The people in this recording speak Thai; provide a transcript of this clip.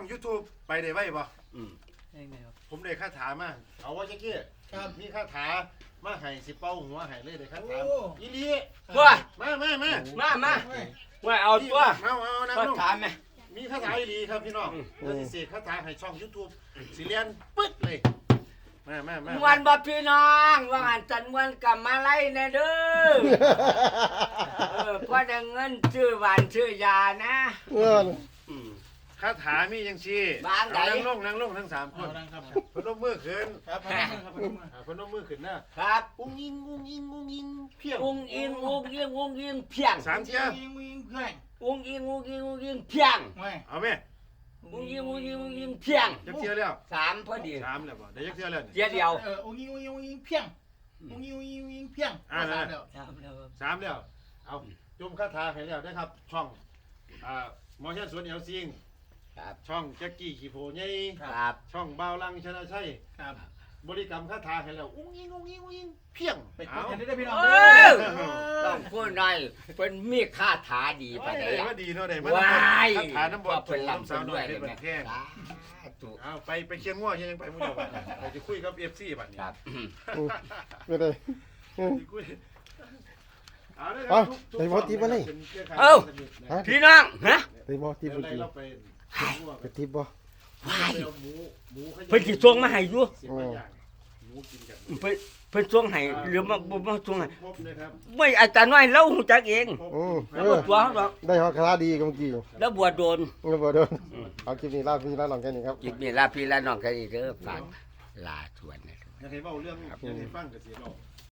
อยากให้ช่อง YouTube ไปได้ไว้บ่ยังไงครับผมได้คาถามาเอาไว้จักกี้ครับมีคาถามาให้สิเป้าหัวให้เลยได้คาถาอีหลีว้ายมามามามามาว่าเอาตัวเอาเอานะก็ลูกถามไหม มีคาถาอีหลีครับพี่น้องอืมเดี๋ยวสิเสกคาถาให้ช่อง YouTube สิเรียนปึ๊ดเลยมามามาวันบ่พี่น้องว่าหันจันวันกลับมาไล่แน่เด้อเออพอได้เงินซื้อหวานซื้อยานะเงิน คาถามีจังซี่บ้านไหนเอานั่งลงนั่งลงทั้งสามคนดังครับพนมมือขึ้นครับพนมมือครับพนมมืออ่าพนมมือขึ้นนะ ครับอุ้งยิงอุ้งยิงอุ้งยิงเพียงอุ้งอิงอุ้งอิงอุ้งอิงเพียงสามเทียยิงยิงเพื่อนอุ้งอิงอุ้งอิงอุ้งอิงเพียงไม่เอาไหมอุ้งอิงอุ้งอิงอุ้งอิงเพียงจักเทียแล้วสามพอดีสามแล้วบ่ได้จักเทียแล้วนี่ เดียวเดียวเออองยิงองยิงองยิงเพียงองยิงองยิงองยิงเพียงอ่าสามเดียวสามแล้วสามแล้ว เอาจุ่มคาถาให้แล้วนะครับ ช่องอ่าหมอเชนสวนเอลซิง ครับช่องแจ็กกี้ขี่โพใหญ่ครับช่องบ่าวลังชนะชัยครับบริกรรมคาถาให้แล้วอุ้งยิงอุ้งยิงอุ้งยิงเพียงไปกเอาดกันได้พี่น้องเอเด้ออต้องพูดหน่อยเป็นมีคาถาดีปะเอ้เนี่ยยว่าดีเนาะได้มาว้าย คาถาน้ำบอดเป็นน้ำลำสาวเป็นน้ด้อวยยเป็นเลบัยนแข้งถูกเอาไปไปเชียงง่วยังไปมุ่งเดียวกันไปจะคุยกับเอฟซีบัดนี้ ครับไม่ได้สิคุยเอาเลยเอาไปบ่ติบ่เลยเอ้าพี่น้องฮะไปบ่ที่เดี๋ยวบุไล่กีเราไป ง่วงไปทิพย์บ่ว้ายไปเอาหมูหมูขยำเพิ่นสิส่งมาให้อยู่สิบกว่าอย่างหมูกินกันเพิ่นเพิ่นส่งให้หรือมาบ่มาส่งให้ครบเลยครับไม่อาจารย์น้อยเล่าหูจักเองครบอืมแล้วเอบ่อตัวเขาหรอกได้ฮอดคาถาดีกับเมื่อกี้แล้วบวชโดนเงินบ่โดนเอาคลิปนี้ลาพี่ลาน้องแค่นี้ครับจิตมีลาพี่ลาน้องกันอีกเด้อฝากลาชวนนะ อยากให้เว้าเรื่องอยากให้ฟังกับเสียเรา